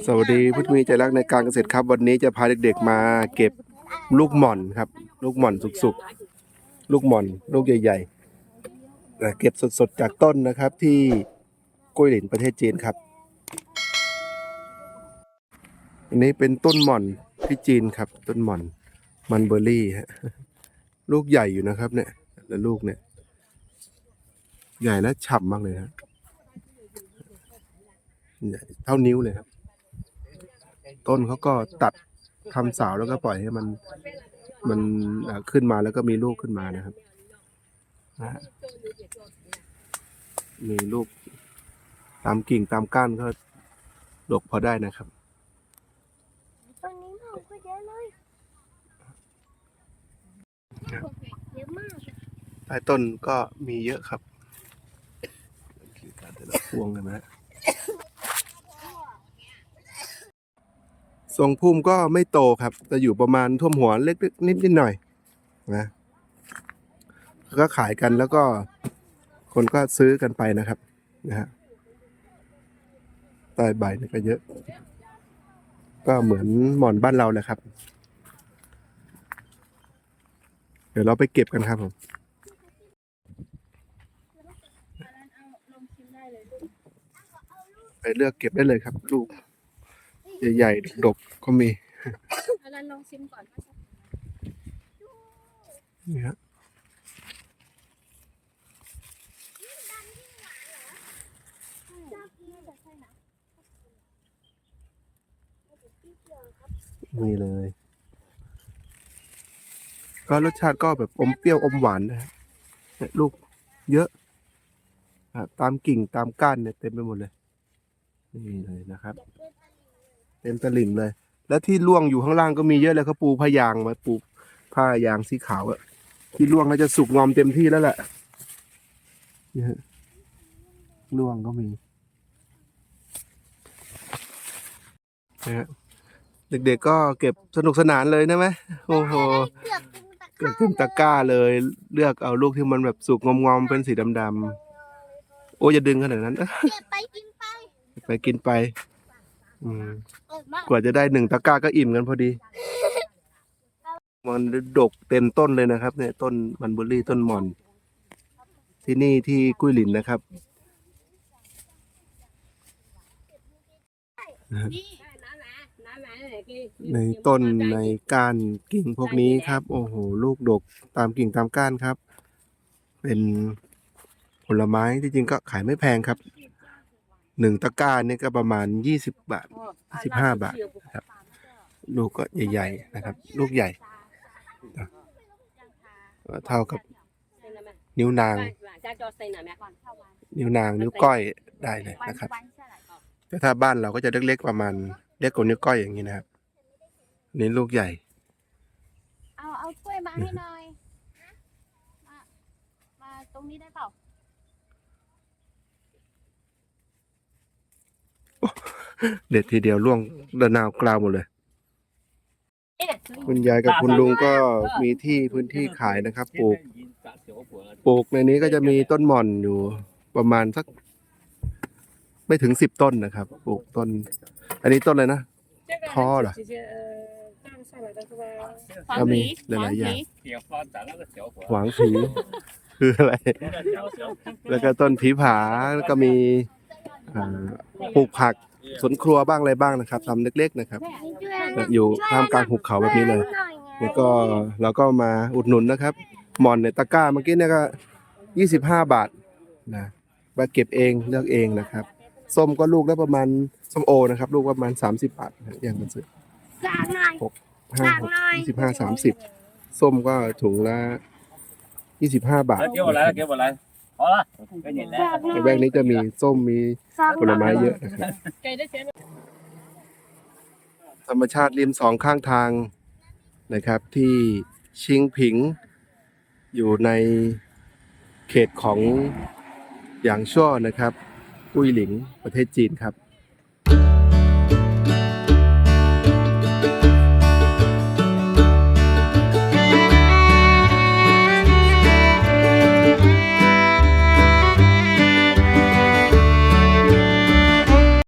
สวัสดีผู้มีใจรักในการเกษตรครับ วันนี้จะพาเด็กๆมาเก็บลูกหม่อนครับ ลูกหม่อนสุกๆ ลูกหม่อน ลูกใหญ่ๆเก็บสดๆจากต้นนะครับ ที่กุ้ยหลินประเทศจีนครับ อันนี้เป็นต้นหม่อนที่จีนครับ ต้นหม่อนมันเบอร์รี่ฮะลูกใหญ่อยู่นะครับ เนี่ยแล้วลูกเนี่ย ใหญ่และฉ่ำมากเลยครับใหญ่เท่านิ้วเลยครับ ต้นเขาก็ตัดทำเสาแล้วก็ปล่อยให้มันมันเอ่อขึ้นมาแล้วก็มีลูกขึ้นมานะครับนะฮะมีลูกตามกิ่งตามก้านก็ดกพอได้นะครับตอนนี้ผมก็เยอะเลยเยอะมากใต้ต้นก็มีเยอะครับการแต่ละพวงเลยนะฮะ ทรงพุ่มก็ไม่โตครับจะอยู่ประมาณท่วมหัวเล็กๆนิดนิดๆหน่อยนะก็ขายกันแล้วก็คนก็ซื้อกันไปนะครับนะฮะใต้ใบนี่ก็เยอะ ก็เหมือนหมอนบ้านเราแหละครับ เดี๋ยวเราไปเก็บกันครับผมไปเลือกเก็บได้เลยครับ ลูก ใหญ่ๆดกๆก็มีอารันลองชิมก่อนนี่ฮะนี่เลย ก็รสชาติก็แบบอมเปรี้ยวอมหวานนะฮะเนี่ยลูกเยอะอะตามกิ่งตามก้านเนี่ยเต็มไปหมดเลย นี่เลยนะครับ เต็มตลิ่งเลย แล้วที่ร่วงอยู่ข้างล่างก็มีเยอะเลยเขาปูผ้ายางมาปูผ้ายางสีขาวอะที่ร่วงน่าจะสุกงอมเต็มที่แล้วแหละนี่ฮะร่วงก็มีนะฮะเด็กๆก็เก็บสนุกสนานเลยนะไหมโอ้โหเกือบกินตะเก็บขึ้นตะกร้าเลย เลือกเอาลูกที่มันแบบสุกงอมๆเป็นสีดำๆโอ้อย่าดึงขนาดนั้น เก็บไปกินไป ไปกินไป อืมเออมากกว่าจะได้หนึ่งตะกร้าก็อิ่มกันพอดี มันดกเต็มต้นเลยนะครับ เนี่ย ต้นมันเบอร์รี่ต้นหม่อน ที่นี่ที่กุ้ยหลินนะครับนี่ในต้นในก้านกิ่งพวกนี้ครับ โอ้โห ลูกดกตามกิ่งตามก้านครับ เป็นผลไม้ที่จริงก็ขายไม่แพงครับ หนึ่งตะกร้าเนี่ยก็ประมาณยี่สิบบาทสิบห้าบาทครับ ลูกก็ใหญ่ๆนะครับ ลูกใหญ่ก็เท่ากับนิ้วนาง นิ้วนางนิ้วก้อยได้เลยนะครับแต่ถ้าบ้านเราก็จะเล็กๆประมาณเล็กกว่านิ้วก้อยอย่างนี้นะครับอันนี่ลูกใหญ่ เอาเอาถ้วยมาให้หน่อยมามาตรงนี้ได้เปล่า เด็ดทีเดียวล่วงระนาวกลาวหมดเลย คุณยายกับคุณลุงก็มีที่พื้นที่ขายนะครับ ปลูก ปลูกในนี้ก็จะมีต้นหม่อนอยู่ประมาณสัก ไม่ถึงสิบต้นนะครับ ปลูกต้น อันนี้ต้นอะไรนะท้อเหรอก็มีหลายๆอย่างหวังสีคืออะไร แล้วก็ต้นผีผาแล้วก็มีอ่าปลูกผัก สวนครัวบ้างอะไรบ้างนะครับทำเล็กๆนะครับ อยู่ท่ามกลางหุบเขาแบบนี้เลยแล้วก็เราก็มาอุดหนุนนะครับ หมอนในตะกร้าเมื่อกี้เนี่ยก็ 25 บาทนะมาเก็บเองเลือกเองนะครับส้มก็ลูกละประมาณส้มโอนะครับ ลูกประมาณ 30 บาทอย่างกันสดหกห้าหกยี่สิบห้าสามสิบส้มก็ถุงละ 25 บาท เกี่ยวอะไรเกี่ยวอะไร ในแบงค์นี้จะมีส้มมีผลไม้เยอะนะครับธรรมชาติริมสองข้างทางนะครับ ที่ชิงผิง อยู่ในเขตของหยางชั่วนะครับกุ้ยหลิงประเทศจีนครับ